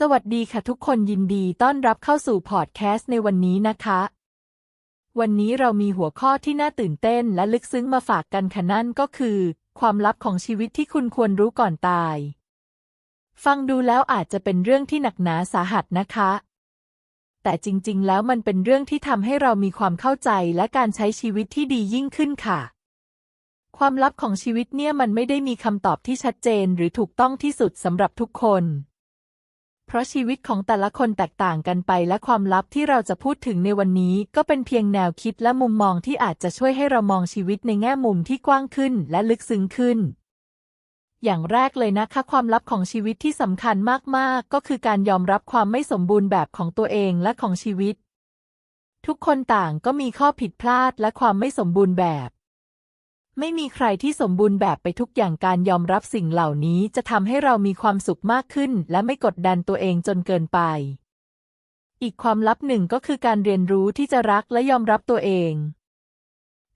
สวัสดีค่ะทุกคนยินดีต้อนรับเข้าสู่พอดแคสต์ในวันนี้นะคะ วันนี้เรามีหัวข้อที่น่าตื่นเต้นและลึกซึ้งมาฝากกันค่ะนั่นก็คือ ความลับของชีวิตที่คุณควรรู้ก่อนตาย ฟังดูแล้วอาจจะเป็นเรื่องที่หนักหนาสาหัสนะคะ แต่จริง ๆ แล้วมันเป็นเรื่องที่ทำให้เรามีความเข้าใจและการใช้ชีวิตที่ดียิ่งขึ้นค่ะ ความลับของชีวิตเนี่ยมันไม่ได้มีคำตอบที่ชัดเจนหรือถูกต้องที่สุดสำหรับทุกคน เพราะชีวิตของแต่ละคนแตกต่างกันไปและความลับที่เราจะพูดถึงในวันนี้ ก็เป็นเพียงแนวคิดและมุมมองที่อาจจะช่วยให้เรามองชีวิตในแง่มุมที่กว้างขึ้นและลึกซึ้งขึ้น อย่างแรกเลยนะคะ ความลับของชีวิตที่สำคัญมากๆ ก็คือการยอมรับความไม่สมบูรณ์แบบของตัวเองและของชีวิต ทุกคนต่างก็มีข้อผิดพลาดและความไม่สมบูรณ์แบบ ไม่มีใครที่สมบูรณ์แบบไปทุกอย่างการยอมรับสิ่งเหล่านี้จะทำให้เรามีความสุขมากขึ้น และไม่กดดันตัวเองจนเกินไป อีกความลับหนึ่งก็คือการเรียนรู้ที่จะรักและยอมรับตัวเอง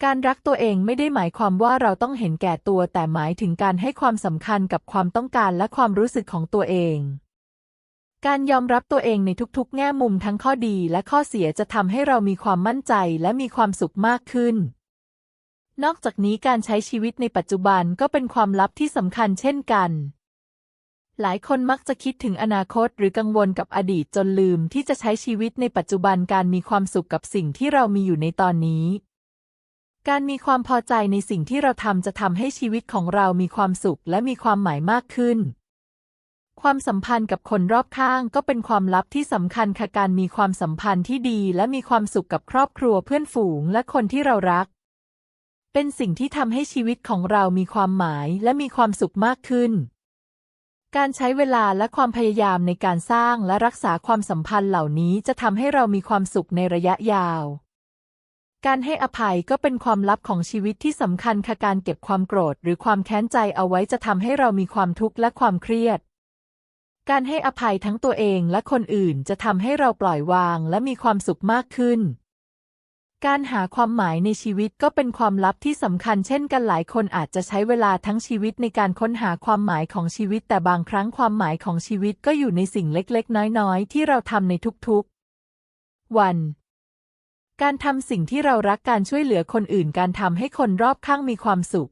การรักตัวเองไม่ได้หมายความว่าเราต้องเห็นแก่ตัวแต่หมายถึงการให้ความสำคัญกับความต้องการและความรู้สึกของตัวเองการยอมรับตัวเองในทุกๆ แง่มุมทั้งข้อดีและข้อเสียจะทำให้เรามีความมั่นใจและมีความสุขมากขึ้น นอกจากนี้การใช้ชีวิตในปัจจุบันก็เป็นความลับที่สำคัญเช่นกัน หลายคนมักจะคิดถึงอนาคตหรือกังวลกับอดีตจนลืมที่จะใช้ชีวิตในปัจจุบันการมีความสุขกับสิ่งที่เรามีอยู่ในตอนนี้ การมีความพอใจในสิ่งที่เราทำจะทำให้ชีวิตของเรามีความสุขและมีความหมายมากขึ้น ความสัมพันธ์กับคนรอบข้างก็เป็นความลับที่สำคัญค่ะการมีความสัมพันธ์ที่ดีและมีความสุขกับครอบครัวเพื่อนฝูงและคนที่เรารัก เป็นสิ่งที่ทำให้ชีวิตของเรามีความหมายและมีความสุขมากขึ้น การใช้เวลาและความพยายามในการสร้างและรักษาความสัมพันธ์เหล่านี้จะทำให้เรามีความสุขในระยะยาว การให้อภัยก็เป็นความลับของชีวิตที่สำคัญค่ะการเก็บความโกรธหรือความแค้นใจเอาไว้จะทำให้เรามีความทุกข์และความเครียดการให้อภัยทั้งตัวเองและคนอื่นจะทำให้เราปล่อยวางและมีความสุขมากขึ้น การหาความหมายในชีวิตก็เป็นความลับที่สำคัญเช่นกันหลายคนอาจจะใช้เวลาทั้งชีวิตในการค้นหาความหมายของชีวิต แต่บางครั้งความหมายของชีวิตก็อยู่ในสิ่งเล็กๆ น้อยๆ ที่เราทำในทุกๆ วัน การทำสิ่งที่เรารักการช่วยเหลือคนอื่น การทำให้คนรอบข้างมีความสุข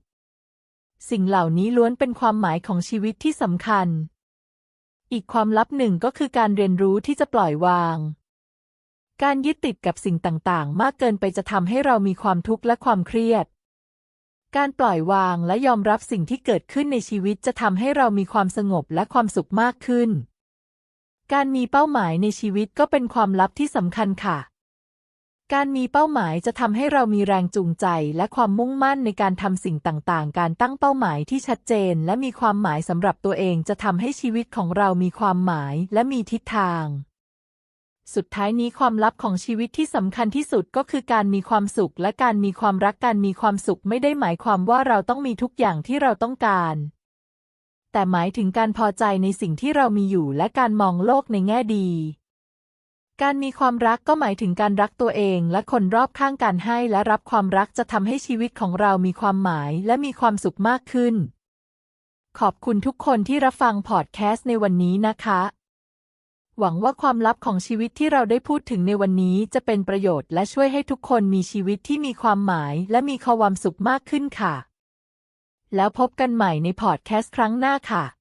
สิ่งเหล่านี้ล้วนเป็นความหมายของชีวิตที่สำคัญ อีกความลับหนึ่งก็คือการเรียนรู้ที่จะปล่อยวาง การยึดติดกับสิ่งต่างๆ มากเกินไปจะทำให้เรามีความทุกข์และความเครียด การปล่อยวางและยอมรับสิ่งที่เกิดขึ้นในชีวิตจะทำให้เรามีความสงบและความสุขมากขึ้น การมีเป้าหมายในชีวิตก็เป็นความลับที่สำคัญค่ะ การมีเป้าหมายจะทำให้เรามีแรงจูงใจและความมุ่งมั่นในการทำสิ่งต่างๆ การตั้งเป้าหมายที่ชัดเจน และมีความหมายสำหรับตัวเองจะทำให้ชีวิตของเรามีความหมายและมีทิศทาง สุดท้ายนี้ความลับของชีวิตที่สำคัญที่สุดก็คือการมีความสุขและการมีความรักการมีความสุขไม่ได้หมายความว่าเราต้องมีทุกอย่างที่เราต้องการ แต่หมายถึงการพอใจในสิ่งที่เรามีอยู่และการมองโลกในแง่ดี การมีความรักก็หมายถึงการรักตัวเองและคนรอบข้างการให้และรับความรักจะทำให้ชีวิตของเรามีความหมายและมีความสุขมากขึ้น ขอบคุณทุกคนที่รับฟังพอดแคสต์ในวันนี้นะคะ หวังว่าความลับของชีวิตที่เราได้พูดถึงในวันนี้จะเป็นประโยชน์และช่วยให้ทุกคนมีชีวิตที่มีความหมายและมีความสุขมากขึ้นค่ะ แล้วพบกันใหม่ในพอดแคสต์ครั้งหน้าค่ะ